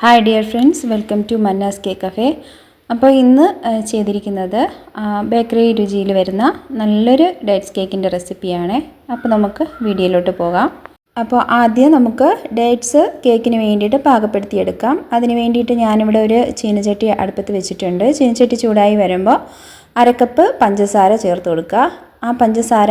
Hi dear friends welcome to Mannas cake cafe അപ്പോൾ ഇന്ന് ചെയ്തിരിക്കുന്നത് ബേക്കറി രുചിയിൽ വരുന്ന നല്ലൊരു ഡേറ്റ്സ് കേക്കിന്റെ റെസിപ്പിയാണ് അപ്പോൾ നമുക്ക് വീഡിയോയിലോട്ട് പോകാം. അപ്പോൾ ആദ്യം നമുക്ക് ഡേറ്റ്സ് കേക്കിന് വേണ്ടിയിട്ട് പാകപ്പെടുത്തിയെടുക്കാം. അതിന് വേണ്ടിയിട്ട് ഞാനിവിടെ ഒരു ചീനച്ചട്ടി അടുപ്പത്ത് വെച്ചിട്ടുണ്ട്. ചീനച്ചട്ടി ചൂടായി വരുമ്പോൾ അരക്കപ്പ് പഞ്ചസാര ചേർത്ത് കൊടുക്കുക. ആ പഞ്ചസാര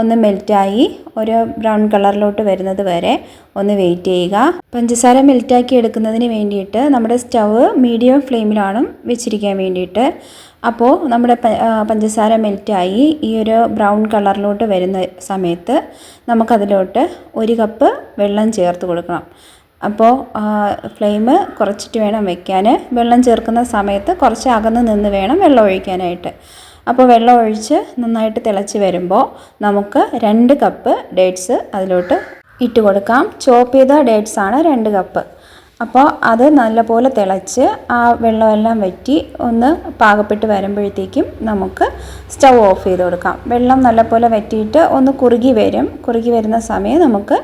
ഒന്ന് മെൽറ്റായി ഒരു ബ്രൗൺ കളറിലോട്ട് വരുന്നത് വരെ ഒന്ന് വെയിറ്റ് ചെയ്യുക. പഞ്ചസാര മെൽറ്റാക്കി എടുക്കുന്നതിന് വേണ്ടിയിട്ട് നമ്മുടെ സ്റ്റവ് മീഡിയം ഫ്ലെയിമിലാണ് വെച്ചിരിക്കാൻ വേണ്ടിയിട്ട്. അപ്പോൾ നമ്മുടെ പഞ്ചസാര മെൽറ്റായി ഈ ഒരു ബ്രൗൺ കളറിലോട്ട് വരുന്ന സമയത്ത് നമുക്കതിലോട്ട് ഒരു കപ്പ് വെള്ളം ചേർത്ത് കൊടുക്കണം. അപ്പോൾ ഫ്ലെയിം കുറച്ചിട്ട് വേണം വെക്കാൻ. വെള്ളം ചേർക്കുന്ന സമയത്ത് കുറച്ച് അകന്ന് നിന്ന് വേണം വെള്ളം ഒഴിക്കാനായിട്ട്. അപ്പോൾ വെള്ളം ഒഴിച്ച് നന്നായിട്ട് തിളച്ച് വരുമ്പോൾ നമുക്ക് രണ്ട് കപ്പ് ഡേറ്റ്സ് അതിലോട്ട് ഇട്ട് കൊടുക്കാം. ചോപ്പ് ചെയ്ത ഡേറ്റ്സ് ആണ് രണ്ട് കപ്പ്. അപ്പോൾ അത് നല്ലപോലെ തിളച്ച് ആ വെള്ളമെല്ലാം വറ്റി ഒന്ന് പാകപ്പെട്ട് വരുമ്പോഴത്തേക്കും നമുക്ക് സ്റ്റൗ ഓഫ് ചെയ്ത് കൊടുക്കാം. വെള്ളം നല്ലപോലെ വറ്റിയിട്ട് ഒന്ന് കുറുകി വരും. കുറുകി വരുന്ന സമയം നമുക്ക്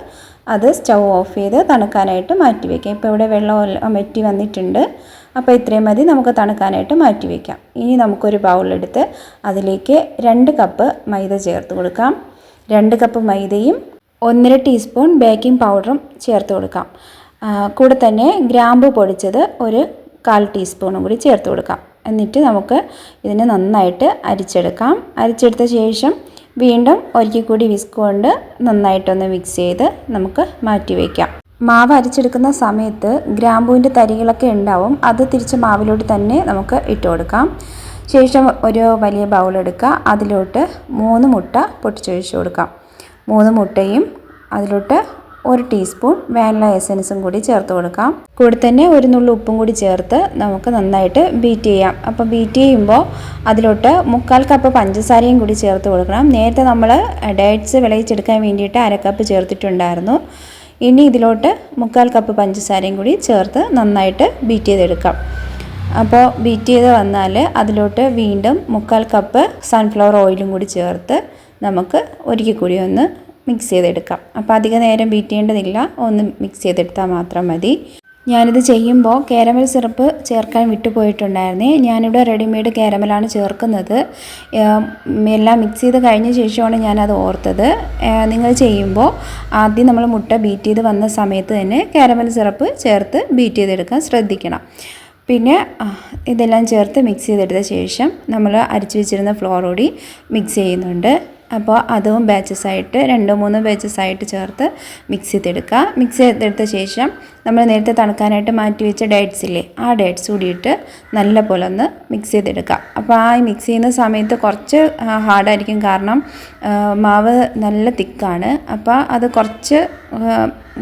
അത് സ്റ്റൗ ഓഫ് ചെയ്ത് തണുക്കാനായിട്ട് മാറ്റി വയ്ക്കാം ഇപ്പോൾ ഇവിടെ വെള്ളം വറ്റി വന്നിട്ടുണ്ട്. അപ്പോൾ ഇത്രയും മതി. നമുക്ക് തണുക്കാനായിട്ട് മാറ്റി വയ്ക്കാം ഇനി നമുക്കൊരു ബൗളെടുത്ത് അതിലേക്ക് രണ്ട് കപ്പ് മൈദ ചേർത്ത് കൊടുക്കാം. രണ്ട് കപ്പ് മൈദയും ഒന്നര ടീസ്പൂൺ ബേക്കിംഗ് പൗഡറും ചേർത്ത് കൊടുക്കാം. കൂടെ തന്നെ ഗ്രാമ്പു പൊടിച്ചത് ഒരു കാൽ ടീസ്പൂണും കൂടി ചേർത്ത് കൊടുക്കാം. എന്നിട്ട് നമുക്ക് ഇതിനെ നന്നായിട്ട് അരിച്ചെടുക്കാം. അരിച്ചെടുത്ത ശേഷം വീണ്ടും ഒരിക്കൽ കൂടി വിസ്ക് കൊണ്ട് നന്നായിട്ടൊന്ന് മിക്സ് ചെയ്ത് നമുക്ക് മാറ്റി വയ്ക്കാം മാവ് അരിച്ചെടുക്കുന്ന സമയത്ത് ഗ്രാമ്പൂവിന്റെ തരികളൊക്കെ ഉണ്ടാവും. അത് തിരിച്ച് മാവിലോട്ട് തന്നെ നമുക്ക് ഇട്ട് കൊടുക്കാം. ശേഷം ഒരു വലിയ ബൗളെടുക്കുക അതിലോട്ട് മൂന്ന് മുട്ട പൊട്ടിച്ചൊഴിച്ച് കൊടുക്കാം. മൂന്ന് മുട്ടയും അതിലോട്ട് ഒരു ടീസ്പൂൺ വാനില എസൻസും കൂടി ചേർത്ത് കൊടുക്കാം. കൂടെ തന്നെ ഒരു നുള്ളു ഉപ്പും കൂടി ചേർത്ത് നമുക്ക് നന്നായിട്ട് ബീറ്റ് ചെയ്യാം. അപ്പോൾ ബീറ്റ് ചെയ്യുമ്പോൾ അതിലോട്ട് മുക്കാൽ കപ്പ് പഞ്ചസാരയും കൂടി ചേർത്ത് കൊടുക്കണം. നേരത്തെ നമ്മൾ ഡേറ്റ്സ് വിളയിച്ചെടുക്കാൻ വേണ്ടിയിട്ട് അര കപ്പ് ചേർത്തിട്ടുണ്ടായിരുന്നു. ഇനി ഇതിലോട്ട് മുക്കാൽ കപ്പ് പഞ്ചസാരയും കൂടി ചേർത്ത് നന്നായിട്ട് ബീറ്റ് ചെയ്തെടുക്കാം. അപ്പോൾ ബീറ്റ് ചെയ്ത് വന്നാൽ അതിലോട്ട് വീണ്ടും മുക്കാൽ കപ്പ് സൺഫ്ലവർ ഓയിലും കൂടി ചേർത്ത് നമുക്ക് ഒരിക്കൽ കൂടി ഒന്ന് മിക്സ് ചെയ്തെടുക്കാം. അപ്പോൾ അധിക നേരം ബീറ്റ് ചെയ്യേണ്ടതില്ല. ഒന്ന് മിക്സ് ചെയ്തെടുത്താൽ മാത്രം മതി. ഞാനിത് ചെയ്യുമ്പോൾ കാരമൽ സിറപ്പ് ചേർക്കാൻ വിട്ടുപോയിട്ടുണ്ടായിരുന്നേ. ഞാനിവിടെ റെഡിമെയ്ഡ് കാരമലാണ് ചേർക്കുന്നത്. എല്ലാം മിക്സ് ചെയ്ത് കഴിഞ്ഞ ശേഷമാണ് ഞാനത് ഓർത്തത്. നിങ്ങൾ ചെയ്യുമ്പോൾ ആദ്യം നമ്മൾ മുട്ട ബീറ്റ് ചെയ്ത് വന്ന സമയത്ത് തന്നെ കാരമൽ സിറപ്പ് ചേർത്ത് ബീറ്റ് ചെയ്തെടുക്കാൻ ശ്രദ്ധിക്കണം. പിന്നെ ഇതെല്ലാം ചേർത്ത് മിക്സ് ചെയ്തെടുത്ത ശേഷം നമ്മൾ അരിച്ചു വെച്ചിരുന്ന ഫ്ലോർ കൂടി മിക്സ് ചെയ്യുന്നുണ്ട്. അപ്പോൾ അതും ബാച്ചസ് ആയിട്ട് രണ്ടോ മൂന്നോ ബാച്ചസ് ആയിട്ട് ചേർത്ത് മിക്സ് ചെയ്തെടുക്കുക. മിക്സ് ചെയ്തെടുത്ത ശേഷം നമ്മൾ നേരത്തെ തണുക്കാനായിട്ട് മാറ്റി വെച്ച ഡേറ്റ്സ് ഇല്ലേ ആ ഡേറ്റ്സ് കൂടിയിട്ട് നല്ല പോലെ ഒന്ന് മിക്സ് ചെയ്തെടുക്കുക. അപ്പോൾ ആ മിക്സ് ചെയ്യുന്ന സമയത്ത് കുറച്ച് ഹാർഡായിരിക്കും കാരണം മാവ് നല്ല തിക്കാണ്. അപ്പോൾ അത് കുറച്ച്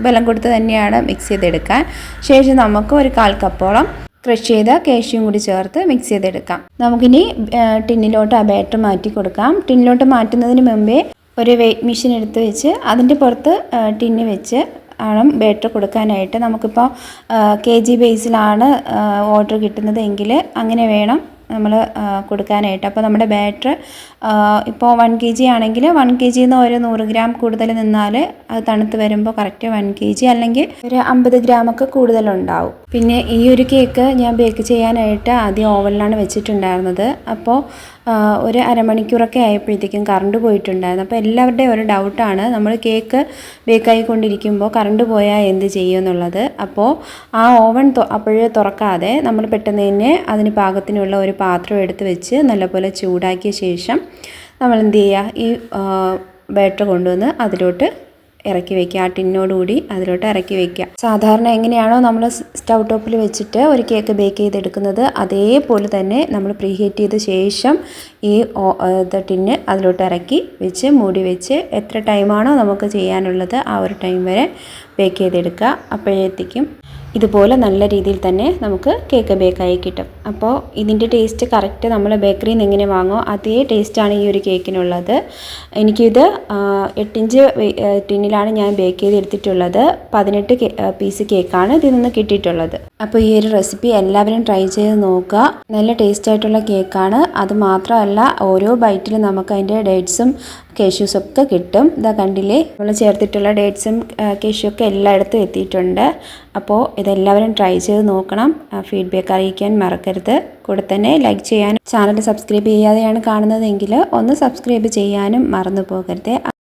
ബലം കൊടുത്ത് തന്നെയാണ് മിക്സ് ചെയ്തെടുക്കാൻ. ശേഷം നമുക്ക് ഒരു കാൽ കപ്പോളം ക്രഷ് ചെയ്ത കേഷ്യും കൂടി ചേർത്ത് മിക്സ് ചെയ്തെടുക്കാം. നമുക്കിനി ടിന്നിലോട്ട് ആ ബാറ്റർ മാറ്റി കൊടുക്കാം. ടിന്നിലോട്ട് മാറ്റുന്നതിന് മുമ്പേ ഒരു വെയിറ്റ് മെഷീൻ എടുത്ത് വെച്ച് അതിന്റെ പുറത്ത് ടിന്ന് വെച്ച് ആണ് ബാറ്റർ കൊടുക്കാനായിട്ട് നമുക്കിപ്പോൾ കെ ജി ബേസിലാണ് ഓർഡർ കിട്ടുന്നത് എങ്കിൽ അങ്ങനെ വേണം. നമ്മൾ കൊടുക്കാനായിട്ട്. അപ്പോൾ നമ്മുടെ ബാറ്റർ ഇപ്പോൾ വൺ കെ ജി ആണെങ്കിൽ വൺ കെ ജിന്ന് ഒരു നൂറ് ഗ്രാം കൂടുതൽ നിന്നാൽ അത് തണുത്ത് വരുമ്പോൾ കറക്റ്റ് വൺ കെ ജി അല്ലെങ്കിൽ ഒരു അമ്പത് ഗ്രാമൊക്കെ കൂടുതലുണ്ടാവും പിന്നെ ഈ ഒരു കേക്ക് ഞാൻ ബേക്ക് ചെയ്യാനായിട്ട് ആദ്യം ഓവനിലാണ് വെച്ചിട്ടുണ്ടായിരുന്നത്. അപ്പോൾ ഒരു അരമണിക്കൂറൊക്കെ ആയപ്പോഴത്തേക്കും കറണ്ട് പോയിട്ടുണ്ടായിരുന്നു. അപ്പോൾ എല്ലാവരുടെയും ഒരു ഡൗട്ടാണ്. നമ്മൾ കേക്ക് ബേക്കായിക്കൊണ്ടിരിക്കുമ്പോൾ കറണ്ട് പോയാൽ എന്ത് ചെയ്യും എന്നുള്ളത്. അപ്പോൾ ആ ഓവൻ അപ്പോഴേ തുറക്കാതെ നമ്മൾ പെട്ടെന്ന് തന്നെ അതിന് പാകത്തിനുള്ള ഒരു പാത്രം എടുത്ത് വെച്ച് നല്ലപോലെ ചൂടാക്കിയ ശേഷം നമ്മൾ എന്ത് ചെയ്യുക? ഈ ബാറ്റർ കൊണ്ടുവന്ന് അതിലോട്ട് ഇറക്കി വെക്കുക. ആ ടിന്നോടുകൂടി അതിലോട്ട് ഇറക്കി വെക്കുക. സാധാരണ എങ്ങനെയാണോ നമ്മൾ സ്റ്റൗ ടോപ്പിൽ വെച്ചിട്ട് ഒരു കേക്ക് ബേക്ക് ചെയ്തെടുക്കുന്നത്. അതേപോലെ തന്നെ നമ്മൾ പ്രീഹീറ്റ് ചെയ്ത ശേഷം ഈ ടിന്ന് അതിലോട്ട് ഇറക്കി വെച്ച് മൂടി വെച്ച് എത്ര ടൈമാണോ നമുക്ക് ചെയ്യാനുള്ളത് ആ ഒരു ടൈം വരെ ബേക്ക് ചെയ്തെടുക്കുക. അപ്പോഴത്തേക്കും ഇതുപോലെ നല്ല രീതിയിൽ തന്നെ നമുക്ക് കേക്ക് ബേക്കായി കിട്ടും. അപ്പോൾ ഇതിന്റെ ടേസ്റ്റ് കറക്റ്റ് നമ്മൾ ബേക്കറിയിൽ നിന്ന് എങ്ങനെ വാങ്ങോ അതേ ടേസ്റ്റാണ് ഈ ഒരു കേക്കിനുള്ളത് എനിക്കിത് എട്ടിഞ്ച് ടിന്നിലാണ് ഞാൻ ബേക്ക് ചെയ്തെടുത്തിട്ടുള്ളത് പതിനെട്ട് കേ- പീസ് കേക്കാണ് ഇതിൽ നിന്ന് കിട്ടിയിട്ടുള്ളത്. അപ്പോൾ ഈ ഒരു റെസിപ്പി എല്ലാവരും ട്രൈ ചെയ്ത് നോക്കുക. നല്ല ടേസ്റ്റ് ആയിട്ടുള്ള കേക്കാണ് അത് മാത്രമല്ല ഓരോ ബൈറ്റിലും നമുക്ക് അതിന്റെ ഡേറ്റ്സും കേഷ്യൂസ് ഒക്കെ കിട്ടും. ഇതാ കണ്ടില്ലേ? നമ്മൾ ചേർത്തിട്ടുള്ള ഡേറ്റ്സും കേഷ്യൂ ഒക്കെ എല്ലായിടത്തും എത്തിയിട്ടുണ്ട്. അപ്പോൾ ഇതെല്ലാവരും ട്രൈ ചെയ്ത് നോക്കണം. ഫീഡ്ബാക്ക് അറിയിക്കാൻ മറക്കരുത്. കൂടെ തന്നെ ലൈക്ക് ചെയ്യാനും ചാനൽ സബ്സ്ക്രൈബ് ചെയ്യാതെയാണ് കാണുന്നതെങ്കിൽ ഒന്ന് സബ്സ്ക്രൈബ് ചെയ്യാനും മറന്നു പോകരുത്.